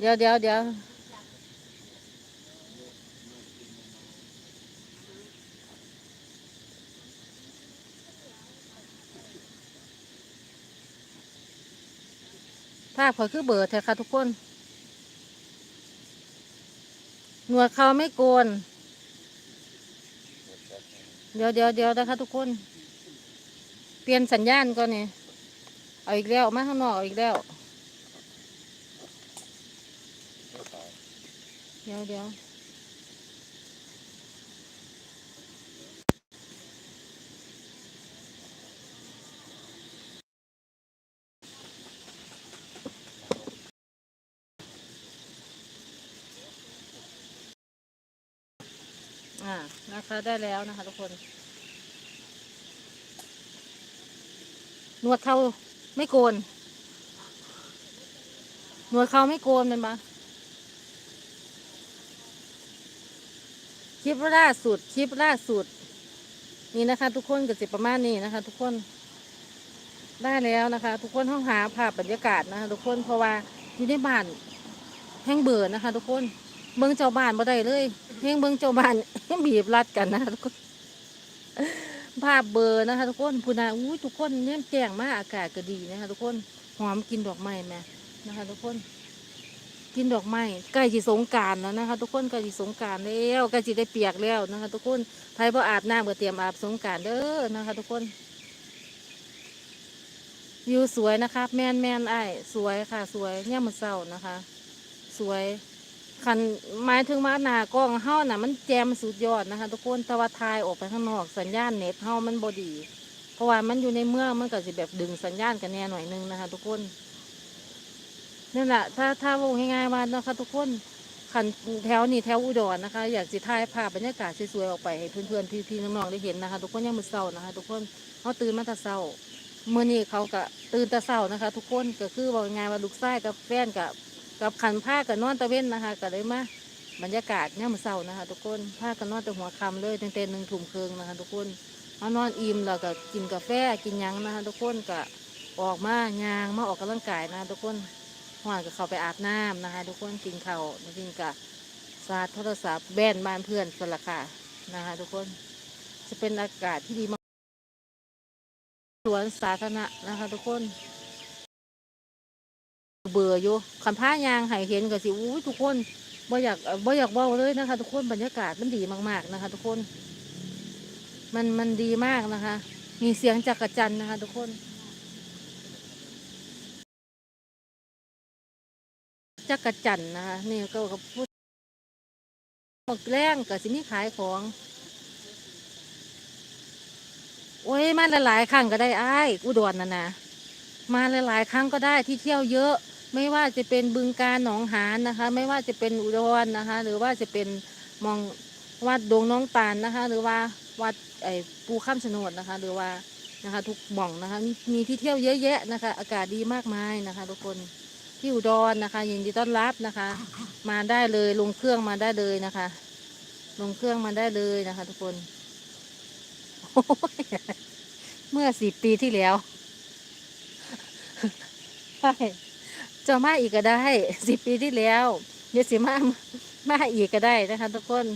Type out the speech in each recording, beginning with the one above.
เดี๋ยวเดี๋ยวเดี๋ยวภาพขาคือเบอร์เถอะค่ะทุกคน หนวดเขาไม่โกน เดี๋ยวเดี๋ยวเดี๋ยวนะคะทุกคน เปลี่ยนสัญญาณก่อนเนี่ยเอาอีกแล้วมาข้างนอกเอาอีกแล้ว ดี๋ยวเดี๋ยวอ่านะคะได้แล้วนะคะทุกคน นวดเขาไม่โกนนวดเขาไม่โกนเป็นปะ ลิปล่าสุดคลิปล่าสุด นี่นะคะ ทุกคนก็สิประมาณนี้นะคะ ทุกคนได้แล้วนะคะ ทุกคนห้องหาภาพบรรยากาศนะคะ ทุกคนเพราะว่าอยู่ในบ้านแห้งเบื่อนะคะ ทุกคนเบิ้งเจ้าบ้านบ่ได้เลยแห้งเบิ้งเจ้าบ้านบีบรัดกันนะคะทุกคนภาพเบลอร์นะคะ ทุกคนพูนาอุ้ยทุกคนเนี่ยแจ้งมากอากาศก็ดีนะคะ ทุกคนหอมกินดอกไม้แม่นะคะ ทุกคน กินดอกไม้ใกล้จีสงการแล้วนะคะ ทุกคนใกล้จีสงการแล้วใกล้จีได้เปียกแล้วนะคะ ทุกคนใครบ่อาบน้ำก็เตรียมอาบสงการเด้อนะคะ ทุกคนวิวสวยนะคะแมนแมนไอ้สวยค่ะ สวยเนี่ยมันเศร้านะคะ สวยคันหมายถึงว่าหน้ากล้องเฮาน่ะมันแจมสุดยอดนะคะ ทุกคนแต่ว่าทายออกไปข้างนอกสัญญาณเน็ตเฮ้ามันบ่ดี เพราะว่ามันอยู่ในเมืองมันก็สิแบบดึงสัญญาณกันแน่หน่อยนึงนะคะ ทุกคน นั่นแหละถ้าถ้าว่าง่ายๆว่านะคะ ทุกคนคันแถวนี้แถวอุดรนะคะ อยากสิถ่ายภาพบรรยากาศสวยๆออกไปให้เพื่อนๆพี่ๆน้องๆได้เห็นนะคะ ทุกคนยังมือเศร้านะคะ ทุกคนเขาตื่นมาแต่เศร้าเมื่อนี้เขาก็ตื่นแต่เศร้านะคะ ทุกคนก็คือบอกง่ายๆว่าลูกชายกับแฟนกับกับขันผ้ากับนอนตะเว้นนะคะก็เลยมาบรรยากาศเนี่ยมมันเศร้านะคะ ทุกคนผ้ากับนอนแต่หัวค่ำเลยตั้งแต่หนึ่งทุ่มครึ่งนะคะ ทุกคนมานอนอิ่มแล้วก็กินกาแฟกินยังนะคะ ทุกคนก็ออกมายางมาออกกำลังกายนะทุกคน ห่อนก็เข้าไปอาบน้ำนะคะ ทุกคนกินข้าวแล้วกินกับสาดโทรศัพท์แบนบ้านเพื่อนสละค่ะนะคะทุกคนจะเป็นอากาศที่ดีมากสวนสาธารณะนะคะ ทุกคน เบื่ออยู่คันผ้ายางให้เห็นก็สิอู้ทุกคนบ่อยากเอ่อบ่อยากเว้าเลยนะคะ ทุกคนบรรยากาศมันดีมาก ๆนะคะ ทุกคน มันมันดีมากนะคะ มีเสียงจักรจันทร์นะคะ ทุกคน จักรจันนะคะนี่ก็กพูดหมกแรงกับสิมีขายของ โอ้ยมาหลายๆครั้งก็ได้อ้ายอุดรน่ะนะมาหลายๆครั้งก็ได้ที่เที่ยวเยอะ ไม่ว่าจะเป็นบึงการหนองหานนะคะ ไม่ว่าจะเป็นอุดรนะคะ หรือว่าจะเป็นมองวัดดงน้องตาลนะคะ หรือว่าวัดไอ้ปูข้ามชะโนดนะคะ หรือว่านะคะ ทุกหม่องนะคะ มีที่เที่ยวเยอะแยะนะคะ อากาศดีมากมายนะคะ ทุกคน ที่อุดรนะคะยินดีต้อนรับนะคะ มาได้เลยลงเครื่องมาได้เลยนะคะ ลงเครื่องมาได้เลยนะคะ ทุกคนเมื่อสิบปีที่แล้วใช่จะมาอีกก็ได้สิบปีที่แล้วเดี๋ยวสิมามาอีกก็ได้นะคะ ทุกคน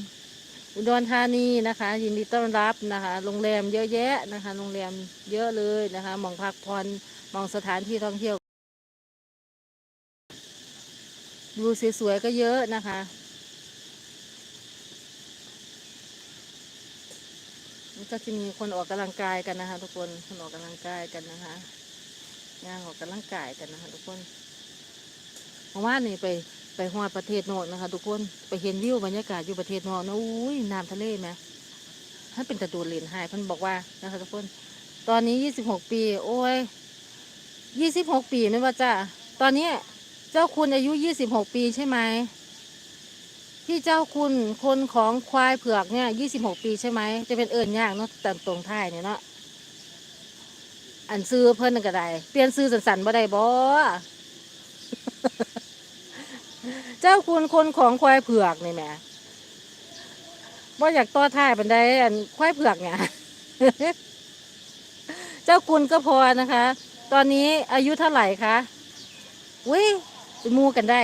อุดรธานีนะคะ ยินดีต้อนรับนะคะโรงแรมเยอะแยะนะคะโรงแรมเยอะเลยนะคะมองพักผ่อนมองสถานที่ท่องเที่ยว ดูสวยๆก็เยอะนะคะ ก็จะมีคนออกกำลังกายกันนะคะ ทุกคนคนออกกำลังกายกันนะคะย่างออกกำลังกายกันนะคะ ทุกคนเพราะว่านี่ไปไปฮอดประเทศโนอนนะคะ ทุกคนไปเห็นวิวบรรยากาศอยู่ประเทศโนอนนะอุ้ยน้ำทะเลไหมถ้าเป็นตะตูเลนหายเพันบอกว่านะคะ ทุกคน ตอนนี้ยี่สิบหกปี โอ้ยยี่สิบหกปีไม่ว่าจ้าตอนนี้ เจ้าคุณอายุยี่สิบหกปีใช่ไหมที่เจ้าคุณคนของควายเผือกเนี่ยยี่สิบหกปีใช่ไหมจะเป็นเอิญยากเนาะแต่ตรงท้ายเนี่ยเนาะอันซื้อเพิ่นนนก็ได้เปลี่ยนซื้อสันๆบ่ได้บ่เจ้าคุณคนของควายเผือกนี่แหม่บ่อยากต่อท้ายบันไดอันควายเผือกเนี่ยเจ้าคุณก็พอนะคะ ตอนนี้อายุเท่าไหร่คะอุ้ย มูกันได้